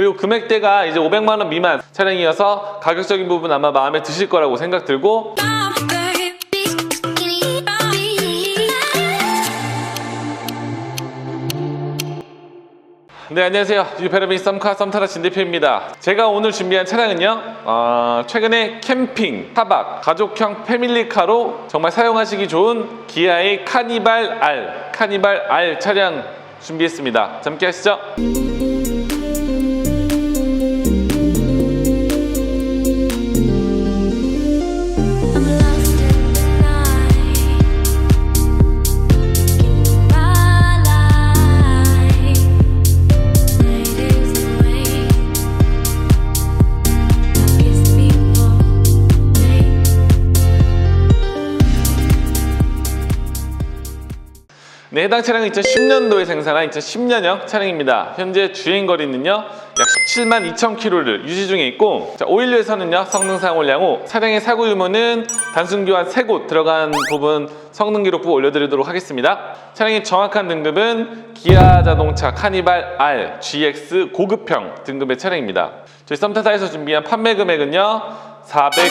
그리고 금액대가 이제 500만 원 미만 차량이어서 가격적인 부분 아마 마음에 드실 거라고 생각 들고 네 안녕하세요. 유페르미 썸카 썸타라 진대표입니다. 제가 오늘 준비한 차량은요 어, 최근에 캠핑, 타박, 가족형 패밀리카로 정말 사용하시기 좋은 기아의 카니발 R 카니발 R 차량 준비했습니다. 함께 하시죠 해당 차량은 2010년도에 생산한 2010년형 차량입니다. 현재 주행 거리는요, 약 17만 2천 킬로를 유지 중에 있고, 자, 오일류에서는요, 성능 사용을 양호, 차량의 사고 유무는 단순 교환 3곳 들어간 부분 성능 기록부 올려드리도록 하겠습니다. 차량의 정확한 등급은 기아 자동차 카니발 R GX 고급형 등급의 차량입니다. 저희 썸타사에서 준비한 판매 금액은요, 490,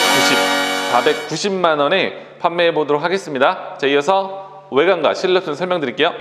490만 원에 판매해 보도록 하겠습니다. 자, 이어서 외관과 실내 좀 설명드릴게요.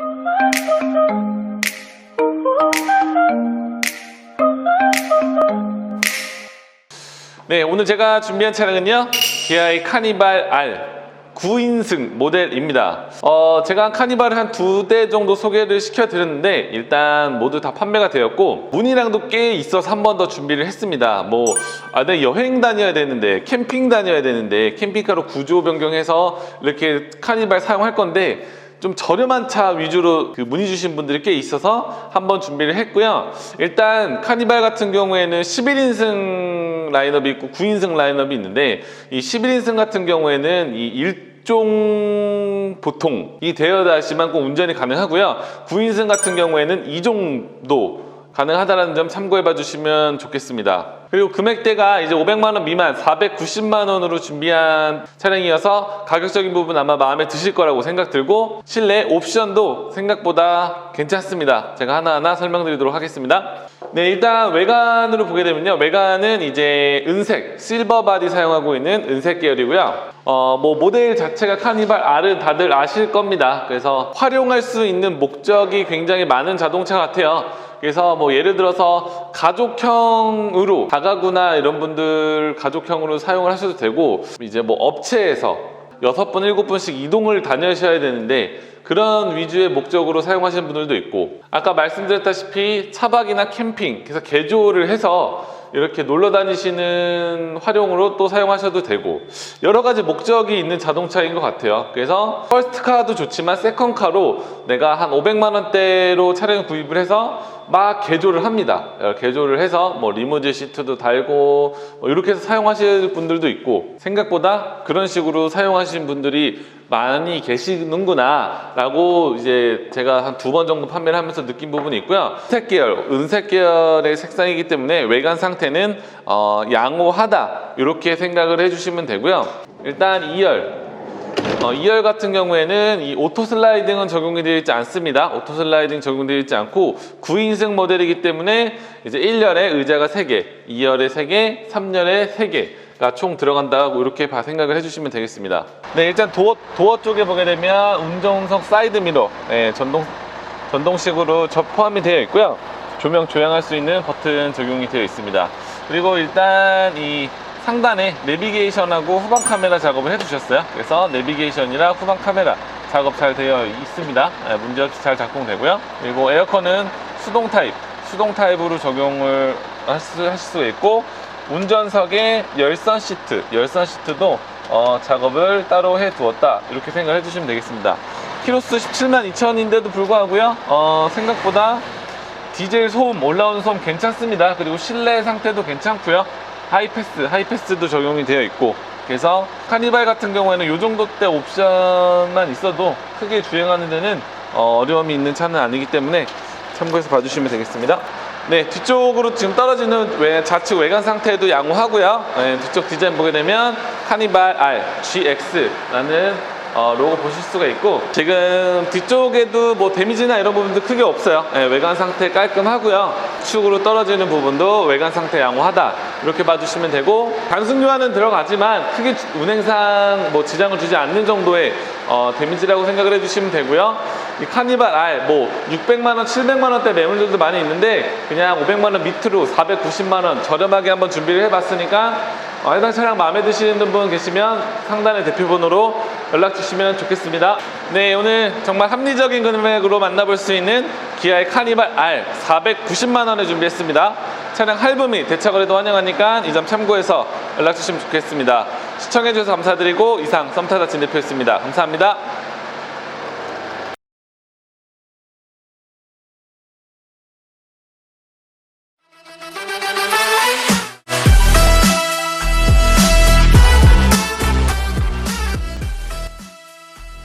네, 오늘 제가 준비한 차량은요. 기아의 카니발 R 9인승 모델입니다. 어, 제가 카니발을 한 두 대 정도 소개를 시켜드렸는데 일단 모두 다 판매가 되었고 문의량도 꽤 있어서 한 번 더 준비를 했습니다. 뭐, 아, 내 여행 다녀야 되는데 캠핑 다녀야 되는데 캠핑카로 구조 변경해서 이렇게 카니발 사용할 건데 좀 저렴한 차 위주로 그 문의 주신 분들이 꽤 있어서 한번 준비를 했고요. 일단 카니발 같은 경우에는 11인승 라인업이 있고 9인승 라인업이 있는데 이 11인승 같은 경우에는 이 일종 보통이 되어야지만 꼭 운전이 가능하고요. 9인승 같은 경우에는 2종도 가능하다는 점 참고해 봐 주시면 좋겠습니다. 그리고 금액대가 이제 500만 원 미만 490만 원으로 준비한 차량이어서 가격적인 부분 아마 마음에 드실 거라고 생각 들고 실내 옵션도 생각보다 괜찮습니다. 제가 하나하나 설명드리도록 하겠습니다. 네, 일단 외관으로 보게 되면요. 외관은 이제 은색, 실버 바디 사용하고 있는 은색 계열이고요. 어, 뭐 모델 자체가 카니발 R은 다들 아실 겁니다. 그래서 활용할 수 있는 목적이 굉장히 많은 자동차 같아요. 그래서 뭐 예를 들어서 가족형으로 다가구나 이런 분들 가족형으로 사용을 하셔도 되고 이제 뭐 업체에서 여섯 분 일곱 분씩 이동을 다녀셔야 되는데 그런 위주의 목적으로 사용하시는 분들도 있고 아까 말씀드렸다시피 차박이나 캠핑 그래서 개조를 해서 이렇게 놀러 다니시는 활용으로 또 사용하셔도 되고 여러 가지 목적이 있는 자동차인 것 같아요. 그래서 퍼스트카도 좋지만 세컨카로 내가 한 500만 원대로 차량을 구입을 해서 막 개조를 합니다. 어, 개조를 해서 뭐 리무진 시트도 달고 뭐 이렇게 해서 사용하실 분들도 있고 생각보다 그런 식으로 사용하시는 분들이 많이 계시는구나 라고 이제 제가 한 두 번 정도 판매를 하면서 느낀 부분이 있고요 은색 계열, 은색 계열의 색상이기 때문에 외관 상 태는 어, 양호하다 이렇게 생각을 해주시면 되고요 일단 2열 어, 2열 같은 경우에는 이 오토 슬라이딩은 적용이 되어 있지 않습니다. 오토 슬라이딩 적용되어 있지 않고 9인승 모델이기 때문에 이제 1열에 의자가 3개, 2열에 3개, 3열에 3개. 총 들어간다고 이렇게 봐 생각을 해주시면 되겠습니다. 네, 일단 도어, 도어 쪽에 보게 되면 운전석 사이드 미러, 네, 전동, 전동식으로 저 포함이 되어 있고요. 조명 조향할 수 있는 버튼 적용이 되어 있습니다. 그리고 일단 이 상단에 내비게이션하고 후방 카메라 작업을 해주셨어요. 그래서 내비게이션이랑 후방 카메라 작업 잘 되어 있습니다. 네, 문제없이 잘 작동되고요. 그리고 에어컨은 수동 타입, 수동 타입으로 적용을 할 수, 하실 수 있고 운전석에 열선 시트, 열선 시트도 어, 작업을 따로 해 두었다. 이렇게 생각해 주시면 되겠습니다. 키로수 17만 2천인데도 불구하고요. 어, 생각보다 디젤 소음, 올라오는 소음 괜찮습니다. 그리고 실내 상태도 괜찮고요. 하이패스, 하이패스도 적용이 되어 있고 그래서 카니발 같은 경우에는 이 정도 대 옵션만 있어도 크게 주행하는 데는 어, 어려움이 있는 차는 아니기 때문에 참고해서 봐주시면 되겠습니다. 네, 뒤쪽으로 지금 떨어지는 외, 좌측 외관 상태도 양호하고요. 네, 뒤쪽 디자인 보게 되면 카니발 R GX라는 어, 로고 보실 수가 있고 지금 뒤쪽에도 뭐 데미지나 이런 부분도 크게 없어요. 예, 외관 상태 깔끔하고요. 축으로 떨어지는 부분도 외관 상태 양호하다 이렇게 봐주시면 되고 단순 교환은 들어가지만 크게 주- 운행상 뭐 지장을 주지 않는 정도의 어, 데미지라고 생각을 해주시면 되고요. 이 카니발 R 뭐 600만 원, 700만 원대 매물들도 많이 있는데 그냥 500만 원 밑으로 490만 원 저렴하게 한번 준비를 해봤으니까 어, 해당 차량 마음에 드시는 분 계시면 상단의 대표번호로 연락 주시면 좋겠습니다. 네, 오늘 정말 합리적인 금액으로 만나볼 수 있는 기아의 카니발 R 490만 원에 준비했습니다. 차량 할부 및 대차 거래도 환영하니까 이 점 참고해서 연락 주시면 좋겠습니다. 시청해 주셔서 감사드리고 이상 썸타다 진대표였습니다. 감사합니다.